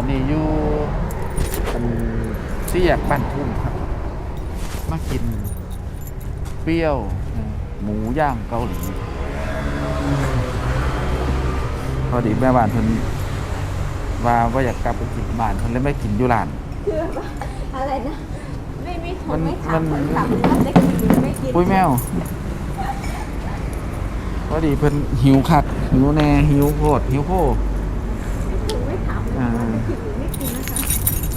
อนนี้อยู่เป็นสี่แยกบ้านทุ่งครับ มากิน เปรี้ยว หมูย่างเกาหลี พอดีแม่บ้านเพิ่นว่าว่าอยากกลับไปกินบ้านเพิ่นเลยไม่กินอยู่ร้าน คือแบบว่าอะไรนะ ไม่ไม่โทรมันไม่ถามมันคนขับว่าจะกินหรือไม่กินปุ้ยแมวพอดีเพิ่นหิวคักหิวแน่หิวโพดหิวโพถึ งไม่ถามเลยว่าจะกินหรือไม่กินนะคะ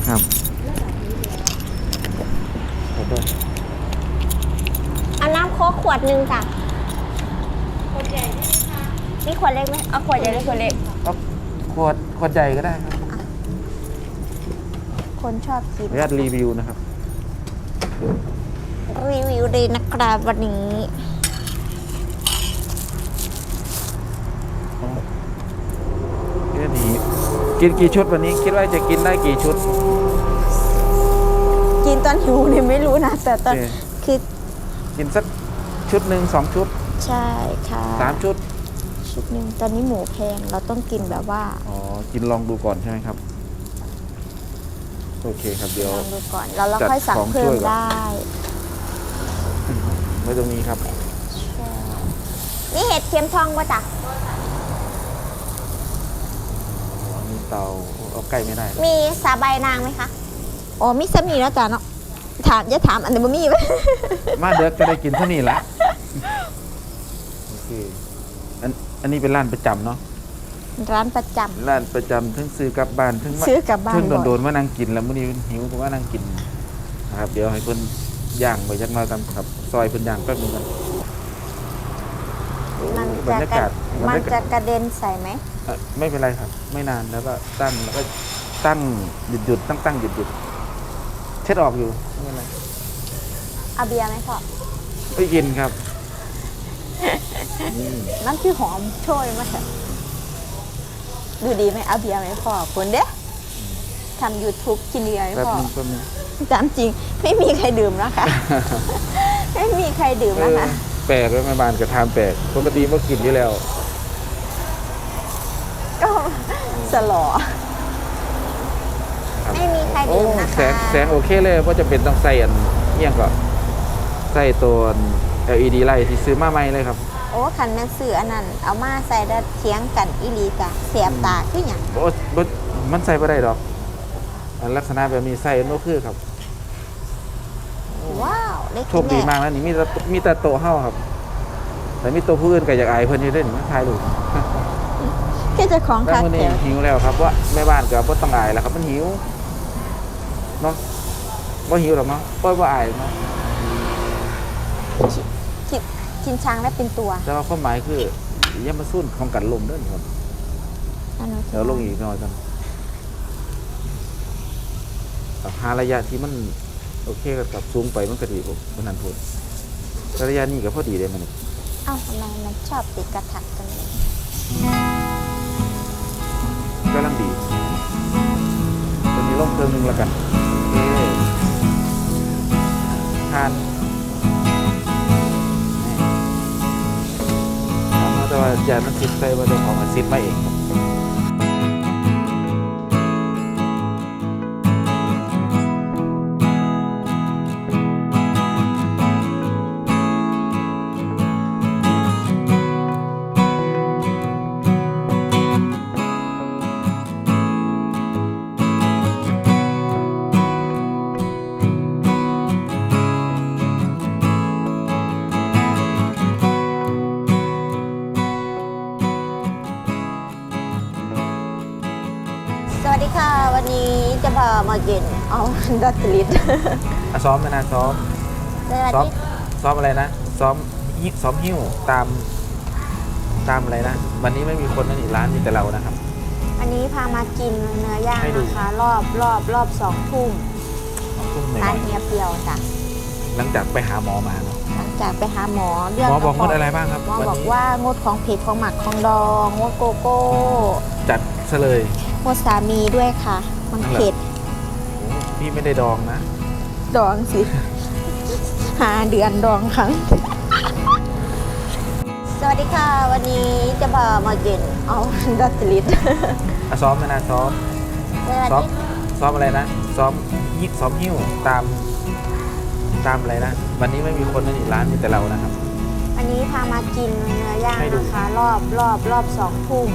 ครับแล้วแบบนี้เลยขอโทษเอาน้ำโค้กขวดหนึ่งจ้ะคนใหญ่ใช่ไหมคะมีขวดเล็กไหมเอาขวดใหญ่หรือขวดเล็ก เอาขวดขวดใหญ่ก็ได้ครับคนชอบกินขออนุญาตรีวิวนะครับ รีวิวเลยนะครับวันนี้ เรื่องนี้ กินกี่ชุดวันนี้คิดว่าจะกินได้กี่ชุด กินตอนหิวเนี่ยไม่รู้นะ แต่ตอนโอเค คือกินสักชุดหนึ่งสองชุดใช่ค่ะสามชุดชุดหนึ่งตอนนี้หมูแพงเราต้องกินแบบว่าอ๋อกินลองดูก่อนใช่ไหมครับ โอเคครับเดี๋ยว ลองดูก่อนแล้วเราจัดค่อยสั่งของเพิ่ช่มวยก่อน ได้ไว้ตรงนี้ครับ ใช่นี่เห็ดเข็มทองป่ะจ๊ะ อ๋อมี เตาเอาใกล้ไม่ได้มีสาใบนางไหมคะ อ๋อมีสามีแล้วจ้ะเนาะ ถามอย่าถามอันนี้บ่มีไหมมาเด็กก็ได้กินเท่านี้ละโอเคอันอันนี้เป็นร้านประจำเนาะร้านประจำ ร้านประจำทั้งซื้อกลับบ้านทั้งว่าซื้อกลับบ้านทั้งบ่อย โดนๆว่านั่งกินแล้วมื้อนี้หิวก็ว่านั่งกินนะครับ เดี๋ยวให้เพิ่นย่างไปจักหน่อยกันครับ ซอยเพิ่นย่างแป๊บนึงกันโอ้มันบรจะรยากระาศบรมัรนยากาจะศกระเด็นใส่ไหม เอ่อไม่เป็นไรครับ ไม่นานแล้วก็ตั้งแล้วก็ตั้งหยุดหยุดตั้งตั้งหยุดหยุดเช็ดออกอยู่ไม่เป็นไรเอาเบียร์ไหมพ่อ ไม่กินครับนี่น้ำที่หอมโชยมาเถอะดูดีไหมเอาเบียร์ไหมพ่อคุณเด้ทำ YouTube กินเบียร์ไหมแป๊บพ่อนึงแป๊บนึง ตามจริง ไม่มีใครดื่มนะคะ ไม่มีใครดื่มเอนะอคะ แปลกเลยแม่บ้านกระทำแปลกปกติว่ากินอยู่แล้วก็ สลอ ครับไม่มีใครโอ้ดื่มนะคะแสงแสงโอเคเลยว่าจะเป็นต้องใส่อันเอี่ยงก็ใส่ตัว LED ไลท์ที่ซื้อมาใหม่เลยครับ โอ้ขันแม่นซื้ออันนั้น เอามาใส่ได้เทียงกันอีหลีจ้ะเสียบตาคืออย่างโอ้บ่มันใส่บ่ได้ดอกอันลักษณะแบบนี้ใส่โนคือครับ ว้าวได้โชกิคนดีแน่มากนะนี่มีแต่มีแต่โตะเฮาครับ แต่มีโตะผู้อื่นก็อยากอายเพิ่นอยู่เด้นี่มันทายลูกแค่เจะของแล้วคามื้อแถนี้วหิวแล้วครับว่าแม่บ้านก็บ่ต้องอายแล้วครับมันหิวเนาะบ่หิวหรอกเนาะบ่บ่อายเนาะกินกินช้างได้เป็นตัวแต่ว่าความหมายคืออย่ามาสู้ของกันลมเด้อครับอันนั้นเดี๋ยวลงอีกหน่อยกันเอาหาระยะที่มันโอเคกับกับสูงไปมันก็ดีผมมันนันพูดแต่ระยะนี้ก็พอดีเลยมัน เอ้าทำไมมันชอบติดกระถักกันเลย งเพิ่มหนึงแล้วกันทานถามว่าแจกนมันซิปใส่ว่าเจะของมันซิปมาเอง สวัสดีค่ะ วันนี้จะพามากินเอาดัตลิตอะซ้อมไหมนะซ้อม สวัสซ้อม ดีซ้อมอะไรนะ ซ้อมฮิซ้อมหิ้วตาม ตามอะไรนะ วันนี้ไม่มีคนนั่นอีกร้านมีแต่เรานะครับ วันนี้พามากินเนื้อย่างให้ดู นะคะ รอบรอบรอบสองทุ่มสองทุ่มหน่ร้าอนยเฮียเปียวจ้ะๆหลังจากไปหาหมอมาเนอะหลังจากไปหาหมอเรื่องหมอบอกกงระดเพาะอะไรบ้างครับหมอวันบอกนี้ว่างดของเผ็ดของหมักของดองงดโกโก้จัด ซะเลยงดสามีด้วยค่ะมันนั่นแหละเผ็ดโอ้พี่ไม่ได้ดองนะ ดองสิ หาเดือนดองครั้ง สวัสดีค่ะ วันนี้จะพามากินเอาดัตลิตอะซ้อมไหมนะซ้อมสวัสซ้อมดีซ้อมอะไรนะ ซ้อมยิกซ้อมหิ้วตาม ตามอะไรนะ วันนี้ไม่มีคนในร้านมีแต่เรานะครับ วันนี้พามากินเนื้อย่างให้ดูนะคะ รอบรอบรอบสองทุ่ม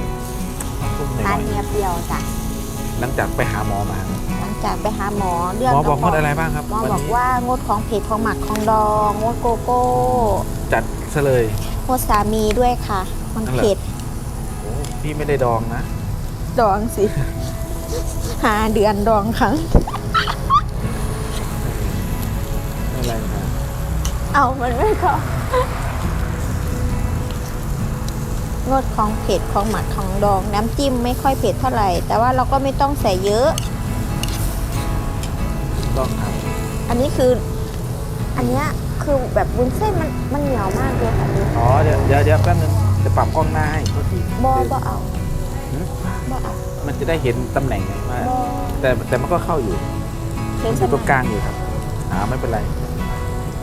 ทุ่มหน่ร้านอยเฮียเปียวจ้ะๆหลังจากไปหาหมอมาหลังจากไปหาหมอเรื่องหมอบอกกงระดเพาะอะไรบ้างครับหมอวันบอกนี้ว่างดของเผ็ดของหมักของดองงดโกโก้จัดซะเลย งดสามีด้วยค่ะมันนั่นแหละเผ็ดโอ้พี่ไม่ได้ดองนะ ดองสิ หาเดือนดองครั้ง ไม่เป็นไรนะเอามันไม่เข้า งดของเผ็ดของหมักของดอง น้ำจิ้มไม่ค่อยเผ็ดเท่าไหร่ แต่ว่าเราก็ไม่ต้องใส่เยอะ ต้องครับอันนี้คือ อันเนี้ยคือแบบวุ้นเส้นมันมันเหนียวมากเลยค่ะดูอ๋อเดี๋ยวเดี๋ยวเดี๋ยวแป๊บนึงจะปรับกล้องหน้าให้โทษทีบอบอเอาหืมบอเอามันจะได้เห็นตำแหน่งไงว่าบอแต่แต่มันก็เข้าอยู่เห็นมันใช่จะไหตรงกลางอยู่ครับอ่าไม่เป็นไร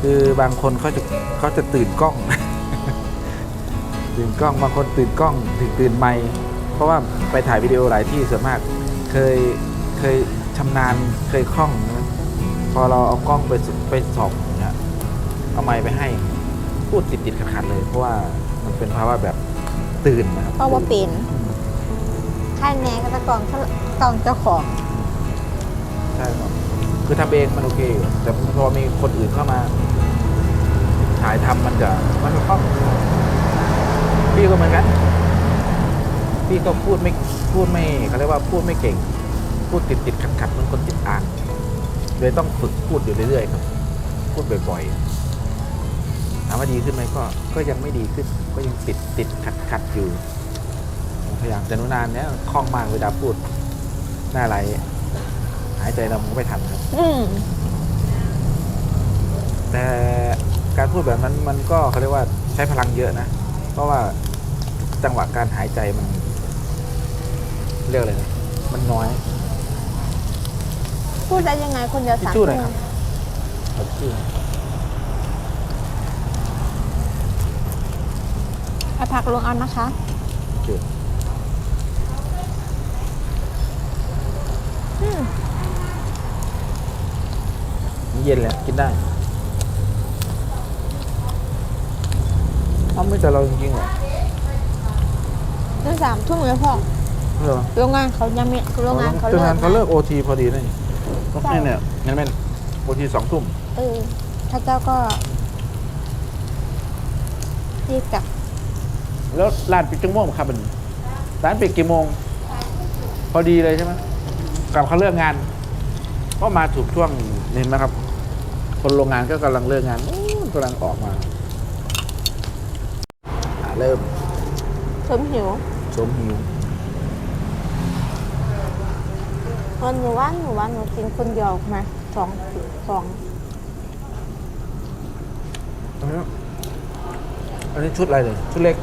คือบางคนเขาจะเขาจะตื่นกล้อง ตื่นกล้องบางคนตื่นกล้องถึงตื่นไมค์เพราะว่าไปถ่ายวิดีโอหลายที่ส่วนมากเคยเคยชำนาญเคยคล่องนะพอเราเอากล้องไปสไปส่องอย่างเนี่ยเอาไมค์ไปให้พูดติดติดขัดขัดๆเลย เพราะว่ามันเป็นภาวะแบบตื่นนะครับเพราะว่าเป็นค่ายแน่ก็จะกองเขากองเจ้าของใช่ครับคือทำเองมันโอเคอยู่แต่พอมีคนอื่นเข้ามาถ่ายทำมันจะมันก็คล่อง พี่ก็เหมือนกัน พี่ก็พูดไม่พูดไม่เขาเรียกว่าพูดไม่เก่ง พูดติดติดขัดขัดๆเหมันคนติดอ่างเลยต้องฝึกพูดอยู่เรื่อยๆครับ พูดบ่อยๆถามว่าดีขึ้นไหมก็ ก็ยังไม่ดีขึ้น ก็ยังติดติดขัดขัดๆอยู่พยายามแต่นุนานเนี้ยคล่องมากเวลาพูด หน้าไรหายใจเราก็ไม่ทันครับอืมแต่การพูดแบบนั้นมันก็เขาเรียกว่าใช้พลังเยอะนะ เพราะว่า จังหวะการหายใจมัน เรียกอะไรนะมันน้อยพูดได้ยังไงคนเดียวทิชสามชู่ชั่วหน่อยโมครับงเอาทิชชู่เอาผักลงเอานะคะโอเคอืมมันเย็นแล้วกินได้เอาไม่แต่เราจริงๆเหรอ นี่สามทุ่มเลยพ่อเหรอโรงงานเขายังไม่โรงงานเขาโรงเลิงากนเขาเลิกโอทีพอดีนะนี่ใช่นี่เนี่ยงั้นเป็นโอทีสองทุ่มเออถ้าเจ้าก็รีบกลับ แล้วร้านปิดจังโมงครับมันร้านปิดกี่โมง พอดีเลยใช่ไหมกับเขาเลิกงาน ก็มาถูกช่วงเห็นไหมครับ คนโรงงานก็กำลังเลิกงานอู้กำลังออกมาอ่าเริ่มเริ่มหิว สมหิววันหนูว่าหนูว่าหนูกินคนเดียวมาสองสองอันนี้อันนี้ชุดอะไรเลยชุดเล็ก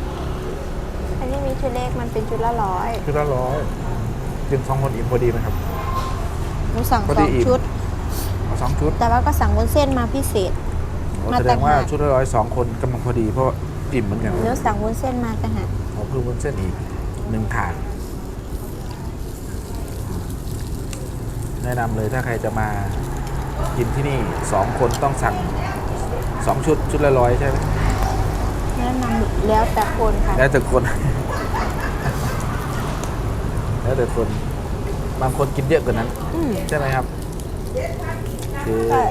อันนี้มีชุดเล็กมันเป็นชุดละร้อยชุดละร้อยกินสองคนอิ่มพอดีไหมครับ หนูสั่งพอสดีองอิ่ม ชุด เอาสองชุดแต่ว่าก็สั่งวุ้นเส้นมาพิเศษ โอ้มาแสดต่างงว่าหาก ชุดละร้อยสองคนกำลังพอดีเพราะอิ่มเหมือนกันหนูสั่งวุ้นเส้นมาต่างหาก เอาเพิ่มวุ้นเส้นอีก หนึ่งถาดแนะนำเลยถ้าใครจะมากินที่นี่สองคนต้องสั่งสองชุดชุดละร้อยใช่ไหมแนะนำแล้วแต่คนค่ะ แล้วแต่คน แล้วแต่คน บางคนกินเยอะกว่านั้น อืม ใช่ไหมครับโอเคใช่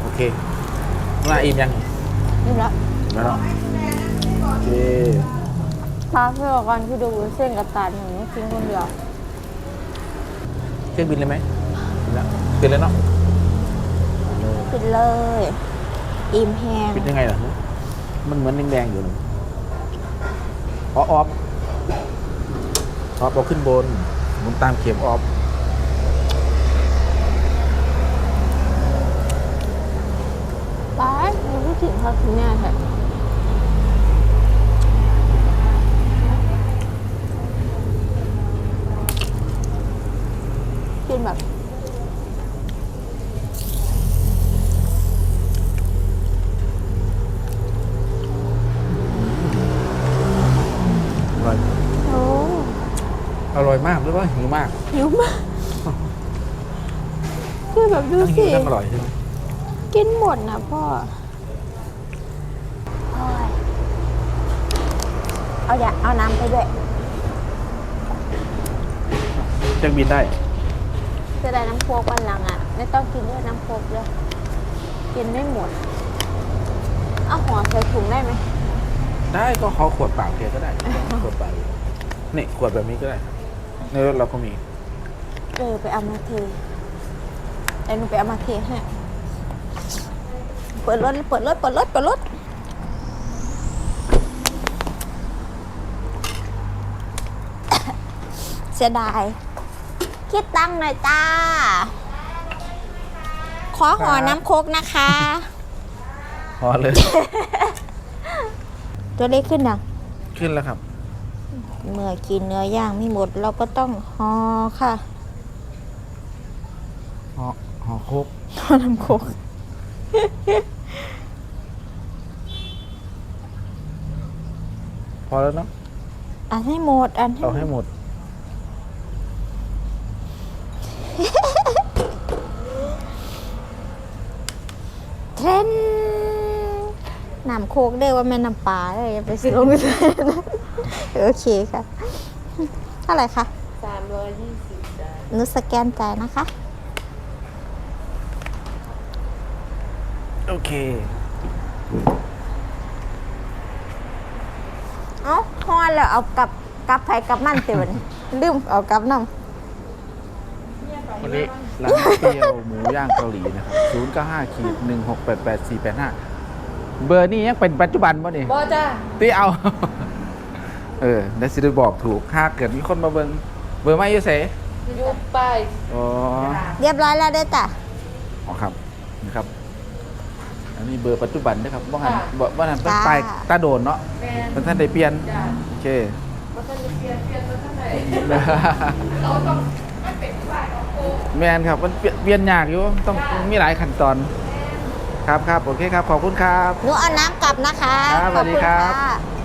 โอเคมาอิ่มยัง นี่ละอิ่มแล้วเนาะ โอเคพาเพื่อนกันที่ดูวุ้นเส้นกับตาลหนูกินคนเดียวเครื่องบินเลยไหมบินแล้วบินเลยเนาะปิดเลย อิ่มแห้งปิดยังไงล่ะมันเหมือนแดงๆอยู่นะอ๋อออฟออฟเอาขึ้นบนหมุนตามเข็มออฟไปหนูพูดถึงเขาถึงเนี่ยค่ะกินแบบ อร่อย โอ้ อร่อยมากหรือว่าหิวมากหิวมากคือแบบดูทั้งหิสิ วทั้งอร่อยใช่ไหมกินหมดนะพ่อโอ้ยเอาอย่าเอาน้ำไปด้วยจังบินได้จะได้น้ำโคกวันหลังอะ ไม่ต้องกินด้วยน้ำโคกเลยกินไม่หมด เอาห่อใส่ถุงได้ไหมได้ก็ขอขวดเปล่าเพียก็ได้ขวดเปล่านี่ขวดแบบนี้ก็ได้ ในรถเราก็มี เออไปเอามาเทไอ้หนูไปเอามาเทให้เปิดรถเปิดรถเปิดรถเปิดรถเสียดาย คิดตังค์หน่อยจ้า ขอห่อน้ำโคกนะคะ พอเลย ตัวเล็กขึ้นดังขึ้นแล้วครับ เมื่อกินเนื้อย่างไม่หมดเราก็ต้องห่อค่ะห่อห่อโคกห่อน้ำโคกพอแล้วเนาะอันให้หมด อันให้เอาให้หมด เทรนน้ำโคกเด้อว่าแม่น้ำปลาเลยอย่าไปซื้อลงไปเลย โอเคค่ะ เท่าไหร่คะสามร้อยยี่สิบจ้ะหนูสแกนจ่ายนะคะ โอเค เอ้าพอแล้วเอากลับกลับไผกลับมันเต็วันลืมเอากลับน้วันนี้ร้านเปรี้ยวหมูย่างเกาหลีนะครับ095ขีด1688 485เบอร์นี่ยังเป็นปัจจุบันป่ะนี่บอจ้าตีเอา เออได้สิได้บอกถูกถ้าเกิดมีคนมาเบิงเบอร์ไม่อยูเสยุบไปอ๋อำเรียบร้อยแล้วเด้อจ้ะอ๋อครับนะครับ อันนี้เบอร์ปัจจุบันนะครับว่าหันค่ะบ่ว่าหันเป็นจ้าปลายตาโดนเนาะแมนเป็นท่านได้เปลี่ยนจ้าโอเคว่าท่านจะเปลี่ยนเปลี่ยนมาท่านไหนแมนครับมันเปลี่ยนเปลี่ยนยากอยู่ต้องมีหลายขั้นตอนครับครับโอเคครับขอบคุณครับหนูเอาน้ำกลับนะคะครับสวัสดีครับขอณะ